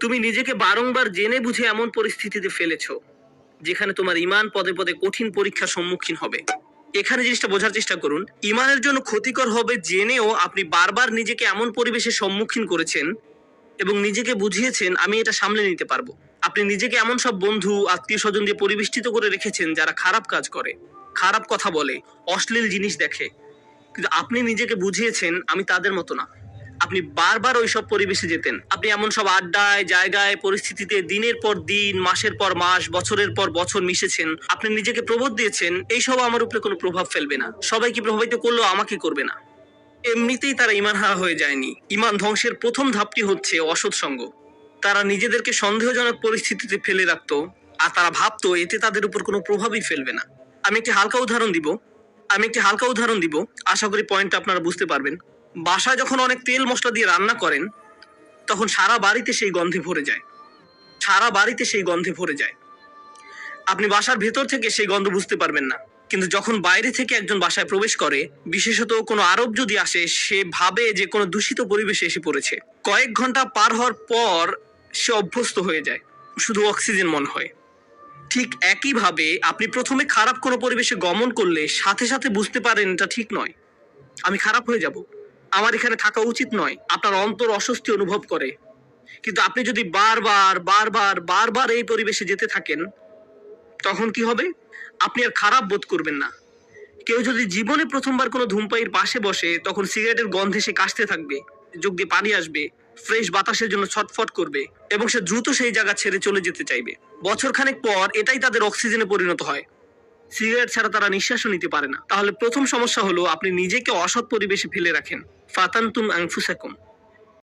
তুমি নিজেকে বারংবার জেনে বুঝে এমন পরিস্থিতিতে ফেলেছো, যেখানে তোমার ইমান পদে পদে কঠিন পরীক্ষার সম্মুখীন হবে। এখানে জিনিসটা বোঝার চেষ্টা করুন, ইমানের জন্য ক্ষতিকর হবে জেনেও আপনি বারবার নিজেকে এমন পরিবেশের সম্মুখীন করেছেন এবং নিজেকে বুঝিয়েছেন, আমি এটা সামলে নিতে পারব। আপনি নিজেকে এমন সব বন্ধু আত্মীয় স্বজন দিয়ে পরিবেষ্টিত করে রেখেছেন যারা খারাপ কাজ করে, খারাপ কথা বলে, অশ্লীল জিনিস দেখে। কিন্তু আপনি নিজেকে বুঝিয়েছেন, আমি তাদের মতো না। আপনি বারবার ওই সব পরিবেশে যেতেন। আপনি এমন সব আড্ডায়, জায়গায়, পরিস্থিতিতে দিনের পর দিন, মাসের পর মাস, বছরের পর বছর মিশেছেন। আপনি নিজেকে প্রবোধ দিয়েছেন, এইসব আমার উপরে কোনো প্রভাব ফেলবে না। সবাইকে প্রভাবিত করলেও আমাকে করবে না। এমনিতেই তারা ইমান হারা হয়ে যায়নি। ইমান ধ্বংসের প্রথম ধাপটি হচ্ছে অসৎ সঙ্গ। তারা নিজেদেরকে সন্দেহজনক পরিস্থিতিতে ফেলে রাখতো, আর তারা ভাবতো এতে তাদের উপর কোনো প্রভাবই ফেলবে না। আমি একটি হালকা উদাহরণ দিব। আমি একটি হালকা উদাহরণ দিব। আশা করি পয়েন্টটা আপনারা বুঝতে পারবেন। বাসায় যখন অনেক তেল মশলা দিয়ে রান্না করেন, তখন সারা বাড়িতে সেই গন্ধে ভরে যায়। সারা বাড়িতে সেই গন্ধে ভরে যায়। আপনি বাসার ভেতর থেকে সেই গন্ধ বুঝতে পারবেন না। কিন্তু যখন বাইরে থেকে একজন বাসায় প্রবেশ করে, বিশেষত কোনো আরব যদি আসে, সে ভাবে যে কোনো দূষিত পরিবেশে এসে পড়েছে। কয়েক ঘণ্টা পার হওয়ার পর সে অভ্যস্ত হয়ে যায়। শুধু অক্সিজেন মনে হয়। ঠিক একইভাবে আপনি প্রথমে খারাপ কোনো পরিবেশে গমন করলে সাথে সাথে বুঝতে পারেন এটা ঠিক নয়। আমি খারাপ হয়ে যাব। আমার এখানে থাকা উচিত নয়। আপনার অন্তর অস্বস্তি অনুভব করে। কিন্তু আপনি যদি বারবার বারবার বারবার এই পরিবেশে যেতে থাকেন, তখন কি হবে? আপনি আর খারাপ বোধ করবেন না। কেউ যদি জীবনে প্রথমবার কোনো ধূমপাইয়ের পাশে বসে, তখন সিগারেটের গন্ধে সে কাশতে থাকবে যোগ দিয়ে পানি আসবে, ফ্রেশ বাতাসের জন্য ছটফট করবে, এবং সে দ্রুত সেই জায়গা ছেড়ে চলে যেতে চাইবে। বছর খানেক পর এটাই তাদের অক্সিজেনে পরিণত হয়। সিগারেট ছাড়া তারা নিঃশ্বাসও নিতে পারে না। তাহলে প্রথম সমস্যা হলো আপনি নিজেকে অসৎ পরিবেশে ফেলে রাখেন। ফাতান্তুম আংফুসাকুম